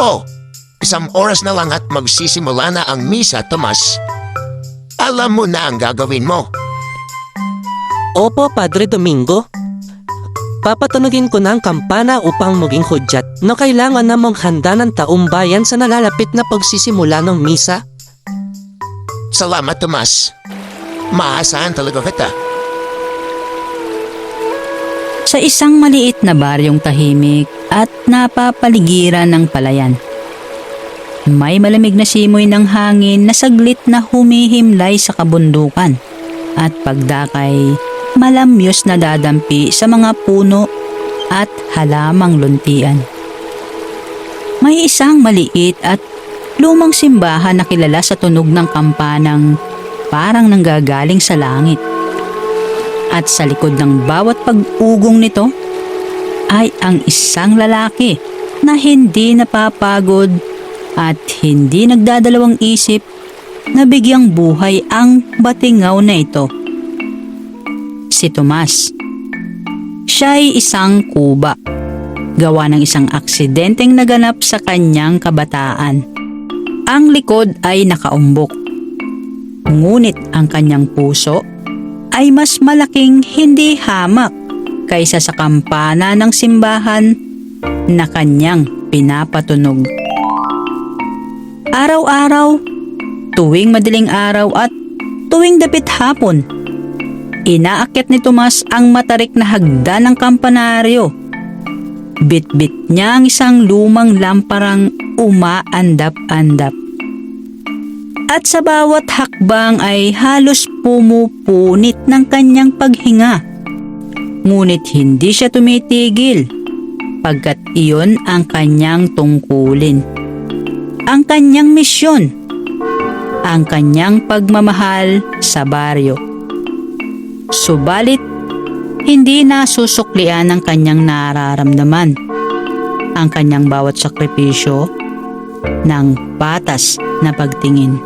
Oh, isang oras na lang at magsisimula na ang misa, Tomas. Alam mo na ang gagawin mo. Opo, Padre Domingo. Papatunugin ko na ang kampana upang maging hudyat no kailangan namang handa ng taong bayan sa nalalapit na pagsisimula ng misa. Salamat, Tomas. Maasahan talaga kita. Sa isang maliit na baryong tahimik at napapaligiran ng palayan. May malamig na simoy ng hangin na saglit na humihimlay sa kabundukan at pagdakay malamyos na dadampi sa mga puno at halamang luntian. May isang maliit at lumang simbahan na kilala sa tunog ng kampanang parang nanggagaling sa langit. At sa likod ng bawat pag-ugong nito ay ang isang lalaki na hindi napapagod at hindi nagdadalawang isip na bigyang buhay ang batingaw na ito. Si Tomas. Siya ay isang kuba. Gawa ng isang aksidenteng naganap sa kanyang kabataan. Ang likod ay nakaumbok. Ngunit ang kanyang puso ay mas malaking hindi hamak kaysa sa kampana ng simbahan na kanyang pinapatunog. Araw-araw, tuwing madaling araw at tuwing dapit hapon, inaakit ni Tomas ang matarik na hagda ng kampanaryo. Bit-bit niya ang isang lumang lamparang umaandap-andap. At sa bawat hakbang ay halos pumupunit ng kanyang paghinga. Ngunit hindi siya tumitigil pagkat iyon ang kanyang tungkulin. Ang kanyang misyon. Ang kanyang pagmamahal sa baryo. Subalit, hindi nasusuklian ang kanyang nararamdaman. Ang kanyang bawat sakripisyo ng patas na pagtingin.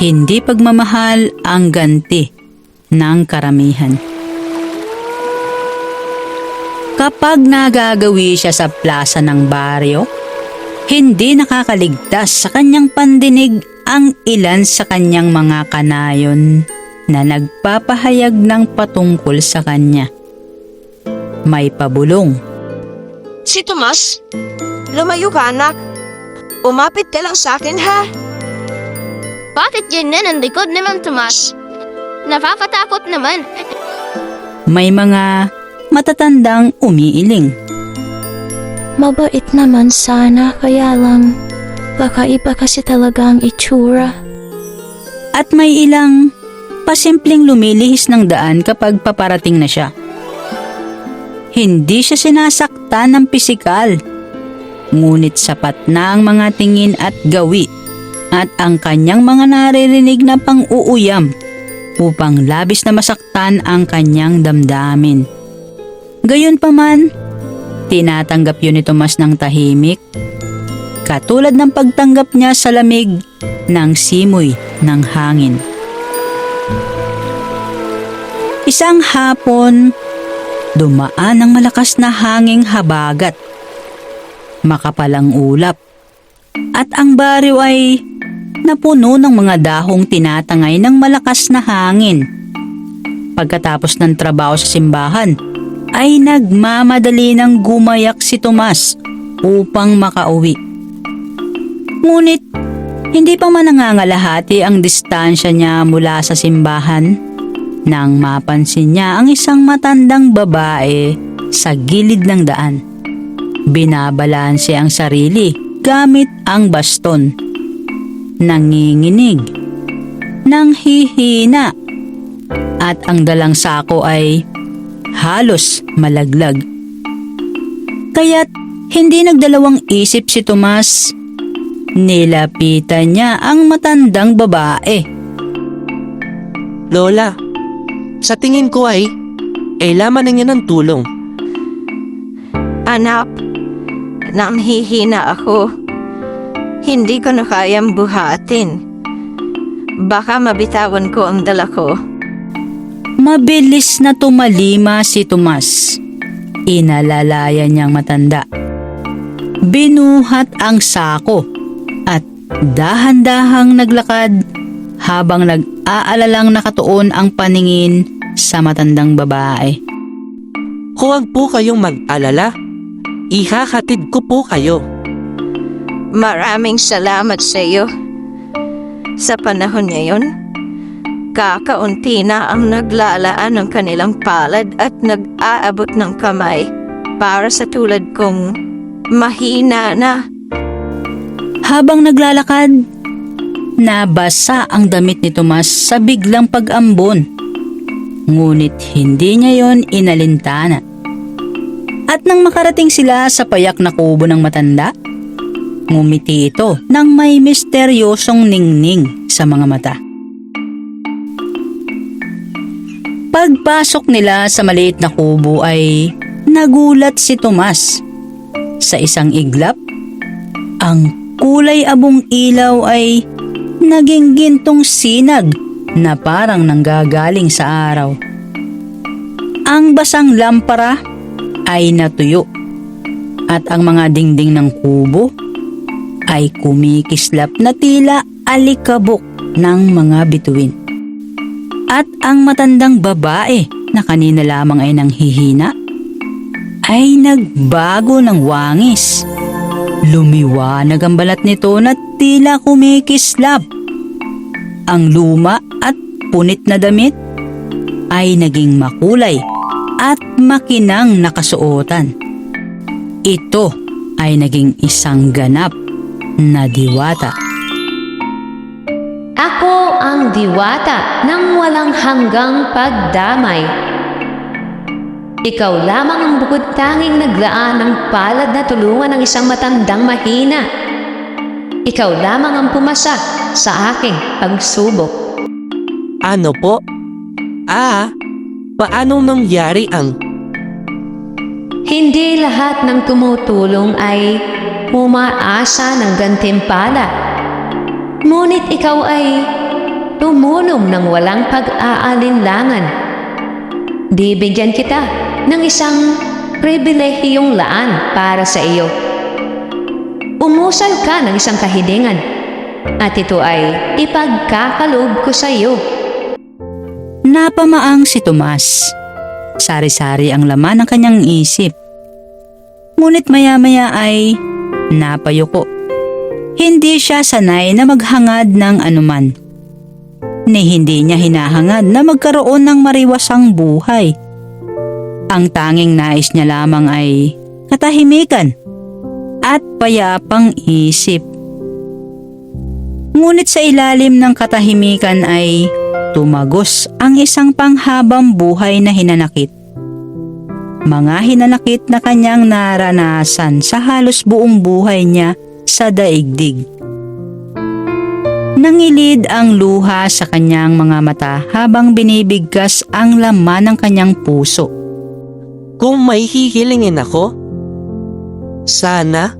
Hindi pagmamahal ang ganti ng karamihan. Kapag nagagawi siya sa plaza ng baryo, hindi nakakaligtas sa kanyang pandinig ang ilan sa kanyang mga kanayon na nagpapahayag ng patungkol sa kanya. May pabulong. Si Tomas? Lumayo ka anak. Umapit ka lang sa akin ha. Bakit ganyan ang likod ni Ma'am Tomas? Nakakatakot naman. May mga matatandang umiiling. Mabait naman sana, kaya lang baka iba kasi talaga ang itsura. At may ilang pasimpleng lumilihis ng daan kapag paparating na siya. Hindi siya sinasaktan ng pisikal. Ngunit sapat na ang mga tingin at gawi at ang kanyang mga naririnig na pang-uuyam upang labis na masaktan ang kanyang damdamin. Gayunpaman, tinatanggap yun ni Tomas ng tahimik katulad ng pagtanggap niya sa lamig ng simoy ng hangin. Isang hapon, dumaan ang malakas na hanging habagat. Makapalang ulap. At ang baryo ay napuno ng mga dahong tinatangay ng malakas na hangin. Pagkatapos ng trabaho sa simbahan, ay nagmamadali ng gumayak si Tomas upang makauwi. Ngunit, hindi pa man nangangalahati ang distansya niya mula sa simbahan nang mapansin niya ang isang matandang babae sa gilid ng daan. Binabalanse ang sarili gamit ang baston. Nanginginig. Nanghihina. At ang dalang sako ay halos malaglag. Kaya't hindi nagdalawang isip si Tomas. Nilapitan niya ang matandang babae. Lola, sa tingin ko ay, kailangan na niya ng tulong. Anak, nanghihina ako. Hindi ko na kayang buhatin. Baka mabitawan ko ang dala ko. Mabilis na tumalima si Tomas. Inalalaya niyang matanda. binuhat ang sako at dahan-dahang naglakad habang nag-aalalang nakatuon ang paningin sa matandang babae. Huwag po kayong mag-alala. Ihahatid ko po kayo. Maraming salamat sa iyo. Sa panahon ngayon, kakaunti na ang naglalaan ng kanilang palad at nag-aabot ng kamay para sa tulad kong mahina na. Habang naglalakad, nabasa ang damit ni Tomas sa biglang pag-ambon. Ngunit hindi niya yon inalintana. At nang makarating sila sa payak na kubo ng matanda, ngumiti ito nang may misteryosong ningning sa mga mata. Pagpasok nila sa maliit na kubo ay nagulat si Tomas. Sa isang iglap, ang kulay abong ilaw ay naging gintong sinag na parang nanggagaling sa araw. Ang basang lampara ay natuyo at ang mga dingding ng kubo ay kumikislap na tila alikabok ng mga bituin. At ang matandang babae na kanina lamang ay nanghihina ay nagbago ng wangis. Lumiwanag ang balat nito na tila kumikislap. Ang luma at punit na damit ay naging makulay at makinang nakasuotan. Ito ay naging isang ganap na diwata. Ang diwata ng walang hanggang pagdamay. Ikaw lamang ang bukod tanging naglaan ng palad na tulungan ng isang matandang mahina. Ikaw lamang ang pumasa sa aking pagsubok. Ano po? Ah, paano nangyari ang... Hindi lahat ng tumutulong ay umaasa ng gantimpala. Ngunit ikaw ay tumulong ng walang pag-aalinlangan. Bibigyan kita ng isang pribilehiyong laan para sa iyo. Umusal ka ng isang kahilingan at ito ay ipagkakalob ko sa iyo. Napamaang si Tomas. Sari-sari ang laman ng kanyang isip. Ngunit maya-maya ay napayuko. Hindi siya sanay na maghangad ng anuman. Ni hindi niya hinahangad na magkaroon ng mariwasang buhay. Ang tanging nais niya lamang ay katahimikan at payapang isip. Ngunit sa ilalim ng katahimikan ay tumagos ang isang panghabang buhay na hinanakit. Mga hinanakit na kanyang naranasan sa halos buong buhay niya sa daigdig. Nangilid ang luha sa kanyang mga mata habang binibigkas ang laman ng kanyang puso. Kung may hihilingin ako? Sana?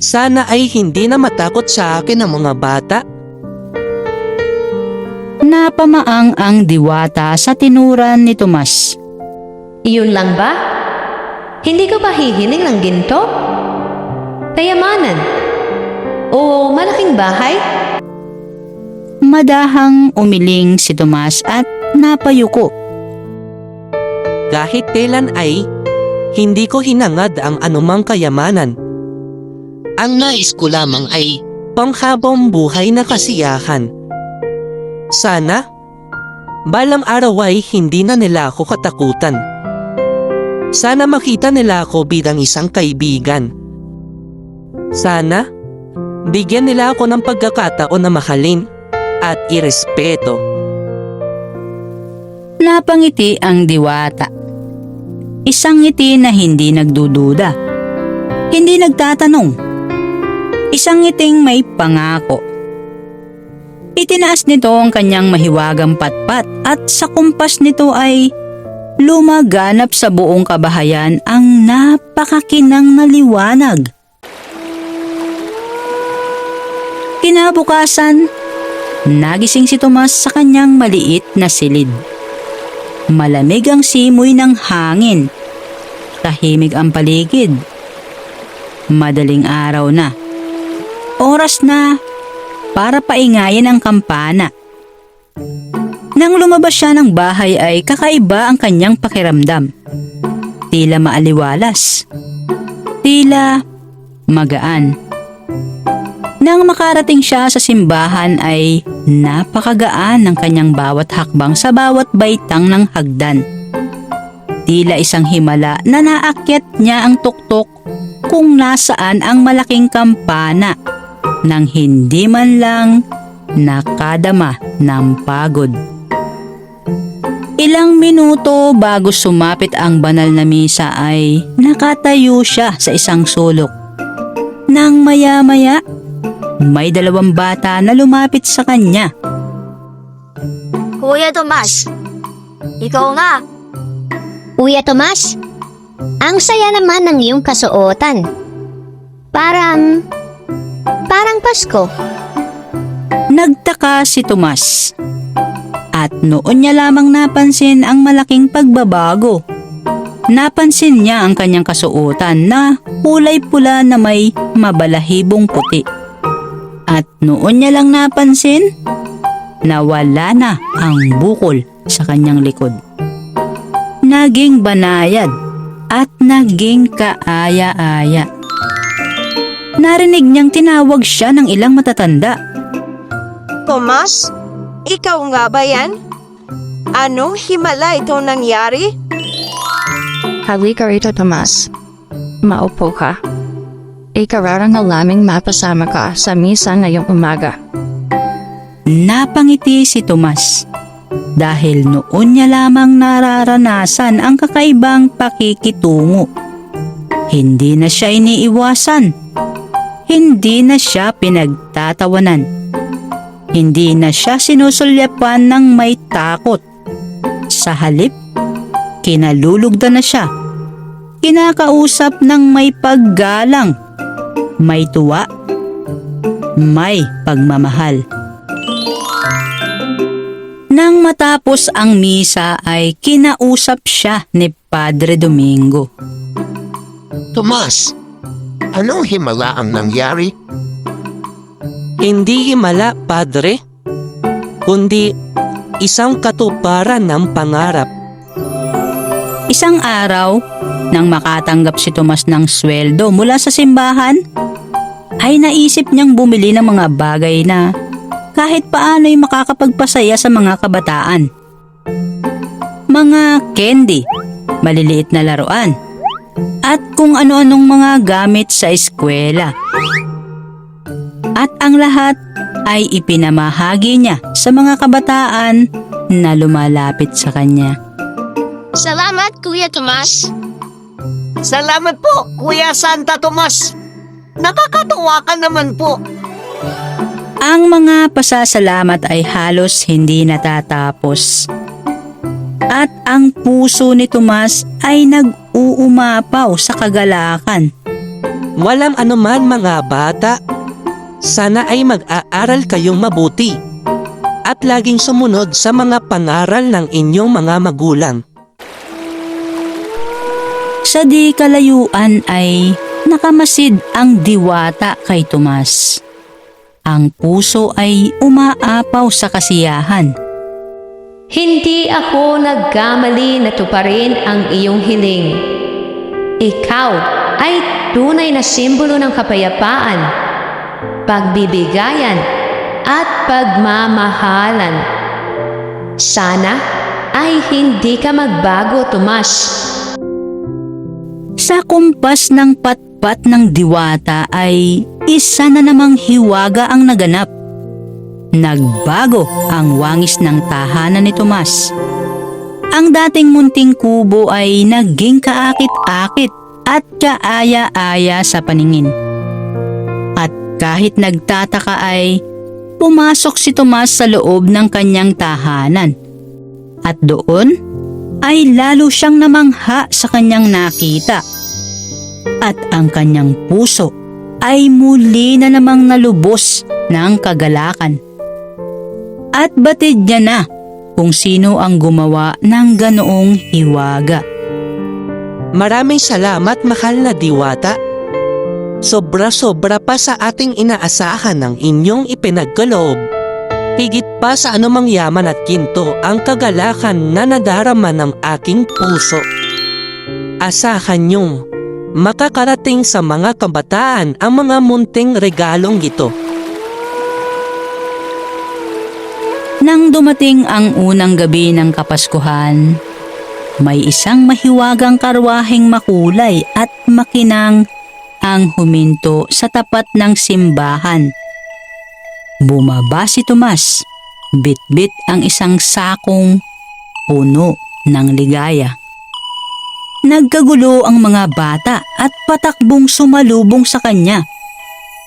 Sana ay hindi na matakot sa akin ang mga bata. Napamaang ang diwata sa tinuran ni Tomas. Iyon lang ba? Hindi ka ba hihiling ng ginto? Kayamanan? O malaking bahay? Madahang umiling si Tomas at napayuko. Kahit kailan ay, hindi ko hinangad ang anumang kayamanan. Ang nais ko lamang ay panghabang buhay na kasiyahan. Sana, balang araw ay hindi na nila ako katakutan. Sana makita nila ako bilang isang kaibigan. Sana, bigyan nila ako ng pagkakataon na mahalin at irespeto. Napangiti ang diwata. Isang ngiti na hindi nagdududa. Hindi nagtatanong. Isang ngiting may pangako. Itinaas nito ang kanyang mahiwagang patpat at sa kumpas nito ay lumaganap sa buong kabahayan ang napakakinang na liwanag. Kinabukasan, nagising si Tomas sa kanyang maliit na silid. Malamig ang simoy ng hangin. Tahimik ang paligid. Madaling araw na. Oras na para paingayin ang kampana. Nang lumabas siya ng bahay ay kakaiba ang kanyang pakiramdam. Tila maaliwalas. Tila magaan. Nang makarating siya sa simbahan ay napakagaan ng kanyang bawat hakbang sa bawat baitang ng hagdan. Tila isang himala na naakyat niya ang tuktok kung nasaan ang malaking kampana nang hindi man lang nakadama ng pagod. Ilang minuto bago sumapit ang banal na misa ay nakatayo siya sa isang sulok. Nang maya-maya, may dalawang bata na lumapit sa kanya. Kuya Tomas, ikaw nga. Kuya Tomas, ang saya naman ng iyong kasuotan. Parang... parang Pasko. Nagtaka si Tomas. At noon niya lamang napansin ang malaking pagbabago. Napansin niya ang kanyang kasuotan na kulay pula na may mabalahibong puti. At noon niya lang napansin na wala na ang bukol sa kanyang likod. Naging banayad at naging kaaya-aya. Narinig niyang tinawag siya ng ilang matatanda. Tomas, ikaw nga ba yan? Anong himala ito nangyari? Halika rito, Tomas. Maupo ka. Ikararang na laming mapasama ka sa misa ngayong umaga. Napangiti si Tomas dahil noon niya lamang nararanasan ang kakaibang pakikitungo. Hindi na siya iniiwasan. Hindi na siya pinagtatawanan. Hindi na siya sinusulyapan ng may takot. Sa halip, kinalulugda na siya. Kinakausap ng may paggalang, may tuwa, may pagmamahal. Nang matapos ang misa ay kinausap siya ni Padre Domingo. Tomas, anong himala ang nangyari? Hindi himala, Padre, kundi isang katuparan ng pangarap. Isang araw, nang makatanggap si Tomas ng sweldo mula sa simbahan, ay naisip niyang bumili ng mga bagay na kahit paano'y makakapagpasaya sa mga kabataan. Mga candy, maliliit na laruan, at kung ano-anong mga gamit sa eskwela. At ang lahat ay ipinamahagi niya sa mga kabataan na lumalapit sa kanya. Salamat, Kuya Tomas. Salamat po, Kuya Santa Tomas. Nakakatuwa ka naman po. Ang mga pasasalamat ay halos hindi natatapos. At ang puso ni Tomas ay nag-uumapaw sa kagalakan. Walang anuman mga bata. Sana ay mag-aaral kayong mabuti at laging sumunod sa mga pangaral ng inyong mga magulang. Sa di kalayuan ay nakamasid ang diwata kay Tomas. Ang puso ay umaapaw sa kasiyahan. Hindi ako nagkamali na tuparin ang iyong hiling. Ikaw ay tunay na simbolo ng kapayapaan, pagbibigayan, at pagmamahalan. Sana ay hindi ka magbago, Tomas. Sa kumpas ng patpat ng diwata ay isa na namang hiwaga ang naganap. Nagbago ang wangis ng tahanan ni Tomas. Ang dating munting kubo ay naging kaakit-akit at kaaya-aya sa paningin. At kahit nagtataka ay pumasok si Tomas sa loob ng kanyang tahanan. At doon ay lalo siyang namangha sa kanyang nakita. At ang kanyang puso ay muli na namang nalubos ng kagalakan. At batid niya na kung sino ang gumawa ng ganoong hiwaga. Maraming salamat mahal na diwata. Sobra-sobra pa sa ating inaasahan ng inyong ipinagkaloob. Higit pa sa anumang yaman at kinto ang kagalakan na nadarama ng aking puso. Asahan niyong makakarating sa mga kabataan ang mga munting regalong ito. Nang dumating ang unang gabi ng Kapaskuhan, may isang mahiwagang karwaheng makulay at makinang ang huminto sa tapat ng simbahan. Bumaba si Tomas, bitbit ang isang sakong puno ng ligaya. Nagkagulo ang mga bata at patakbong sumalubong sa kanya.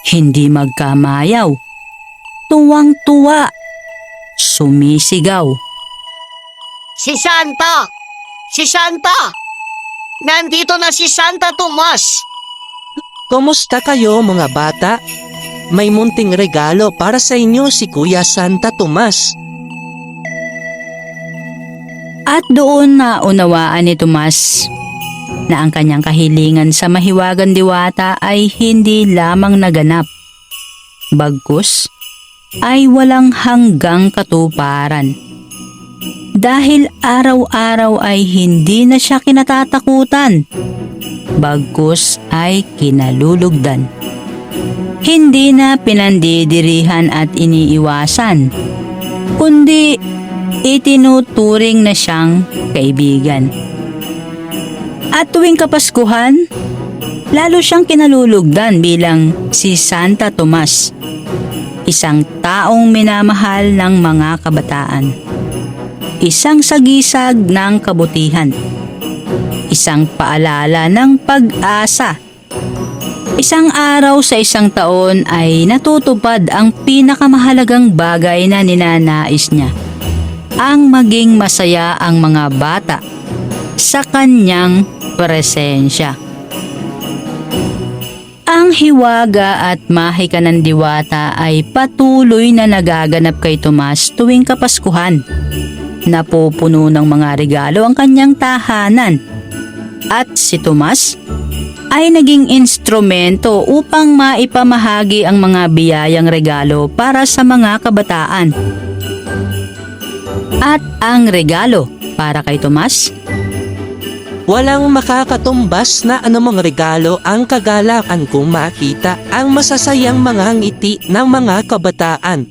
Hindi magkamayaw. Tuwang-tuwa sumisigaw. Si Santa! Si Santa! Nandito na si Santa Tomas! Kumusta kayo mga bata? May munting regalo para sa inyo si Kuya Santa Tomas. At doon na unawaan ni Tomas na ang kanyang kahilingan sa mahiwagan diwata ay hindi lamang naganap. Bagkus ay walang hanggang katuparan. Dahil araw-araw ay hindi na siya kinatatakutan. Bagkus ay kinalulugdan. Hindi na pinandidirihan at iniiwasan, kundi itinuturing na siyang kaibigan. At tuwing Kapaskuhan, lalo siyang kinalulugdan bilang si Santa Tomas, isang taong minamahal ng mga kabataan. Isang sagisag ng kabutihan. Isang paalala ng pag-asa. Isang araw sa isang taon ay natutupad ang pinakamahalagang bagay na ninanais niya. Ang maging masaya ang mga bata sa kanyang presensya. Ang hiwaga at mahika ng diwata ay patuloy na nagaganap kay Tomas tuwing Kapaskuhan. Napupuno ng mga regalo ang kanyang tahanan. At si Tomas ay naging instrumento upang maipamahagi ang mga biyayang regalo para sa mga kabataan. At ang regalo para kay Tomas Walang makakatumbas na anumang regalo ang kagalakan kung makita ang masasayang mga ngiti ng mga kabataan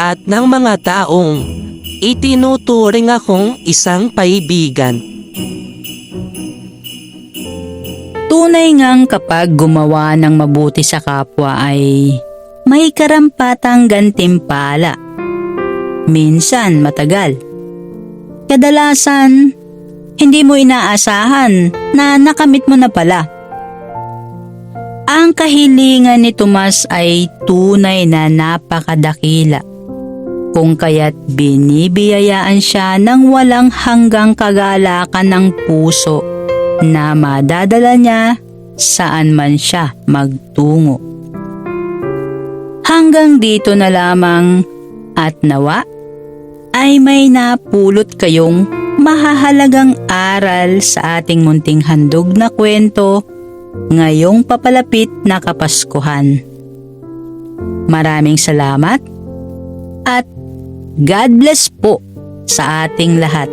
at ng mga taong itinuturing akong isang paibigan. Tunay ngang kapag gumawa ng mabuti sa kapwa ay may karampatang gantimpala. Minsan matagal. Kadalasan, hindi mo inaasahan na nakamit mo na pala. Ang kahilingan ni Tomas ay tunay na napakadakila. Kung kaya't binibiyayaan siya ng walang hanggang kagalakan ng puso na madadala niya saan man siya magtungo. Hanggang dito na lamang at nawa ay may napulot kayong mahahalagang aral sa ating munting handog na kwento ngayong papalapit na Kapaskuhan. Maraming salamat at God bless po sa ating lahat.